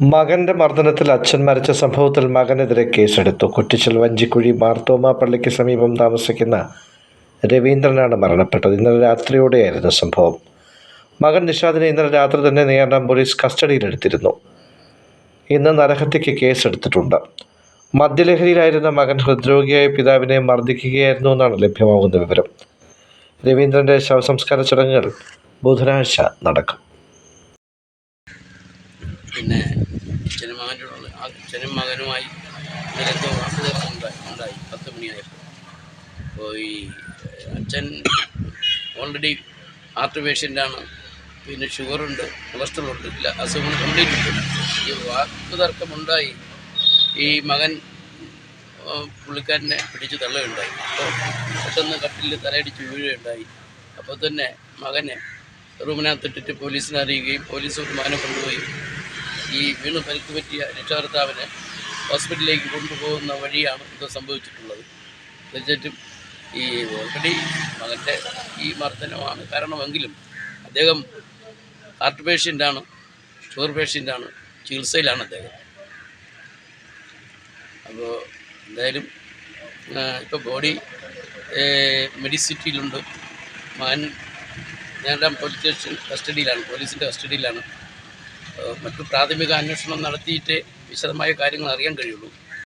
മകന്റെ മർദ്ദനത്തിൽ അച്ഛൻ മരിച്ച സംഭവത്തിൽ മകനെതിരെ കേസെടുത്തു. കുറ്റിച്ചൽ വഞ്ചിക്കുഴി മാർത്തോമ പള്ളിക്ക് സമീപം താമസിക്കുന്ന രവീന്ദ്രനാണ് മരണപ്പെട്ടത്. ഇന്നലെ രാത്രിയോടെയായിരുന്നു സംഭവം. മകൻ നിഷാദിനെ ഇന്നലെ രാത്രി തന്നെ നേരിടാൻ പോലീസ് കസ്റ്റഡിയിലെടുത്തിരുന്നു. ഇന്ന് നരഹത്യയ്ക്ക് കേസെടുത്തിട്ടുണ്ട്. മദ്യലഹരിയിലായിരുന്ന മകൻ ഹൃദ്രോഗിയായ പിതാവിനെ മർദ്ദിക്കുകയായിരുന്നു എന്നാണ് ലഭ്യമാകുന്ന വിവരം. രവീന്ദ്രന്റെ ശവസംസ്കാര ചടങ്ങുകൾ ബുധനാഴ്ച നടക്കും. പിന്നെ അച്ഛനും മകന്റെ അച്ഛനും മകനുമായി ഇന്നലത്തെ വാക്കുതർക്കം ഉണ്ടായി ഉണ്ടായി. പത്ത് മണിയായപ്പോൾ അപ്പോൾ ഈ അച്ഛൻ ഓൾറെഡി ഹാർട്ട് പേഷ്യന്റാണ് പിന്നെ ഷുഗറുണ്ട് കൊളസ്ട്രോൾ ഉണ്ട് ഇല്ല അസുഖങ്ങൾ കംപ്ലീറ്റ് ഉണ്ട് ഈ വാക്കുതർക്കമുണ്ടായി ഈ മകൻ പുള്ളിക്കാരനെ പിടിച്ച് തള്ളുകയുണ്ടായി. അപ്പോൾ പെട്ടെന്ന് കട്ടിൽ തലയടിച്ച് വീഴുകയുണ്ടായി. അപ്പോൾ തന്നെ മകനെ റൂമിനകത്തിട്ടിട്ട് പോലീസിനെ അറിയുകയും പോലീസ് മകനെ കൊണ്ടുപോയി. ഈ വീണ് പരിക്ക് പറ്റിയ രക്ഷകർത്താവിനെ ഹോസ്പിറ്റലിലേക്ക് കൊണ്ടുപോകുന്ന വഴിയാണ് ഇത് സംഭവിച്ചിട്ടുള്ളത്. തീർച്ചയായിട്ടും ഈ ഓൾറെഡി മകന്റെ ഈ മർദ്ദനമാണ് കാരണമെങ്കിലും അദ്ദേഹം ഹാർട്ട് പേഷ്യന്റാണ് ഷുഗർ പേഷ്യന്റാണ് ചികിത്സയിലാണ് അദ്ദേഹം. അപ്പോൾ എന്തായാലും ഇപ്പോൾ ബോഡി മെഡിസിറ്റിയിലുണ്ട്. മകൻ ഞാൻ പോലീസ് സ്റ്റേഷൻ കസ്റ്റഡിയിലാണ് പോലീസിന്റെ കസ്റ്റഡിയിലാണ് മറ്റു പ്രാഥമിക അന്വേഷണം നടത്തിയിട്ടേ വിശദമായ കാര്യങ്ങൾ അറിയാൻ കഴിയുള്ളൂ.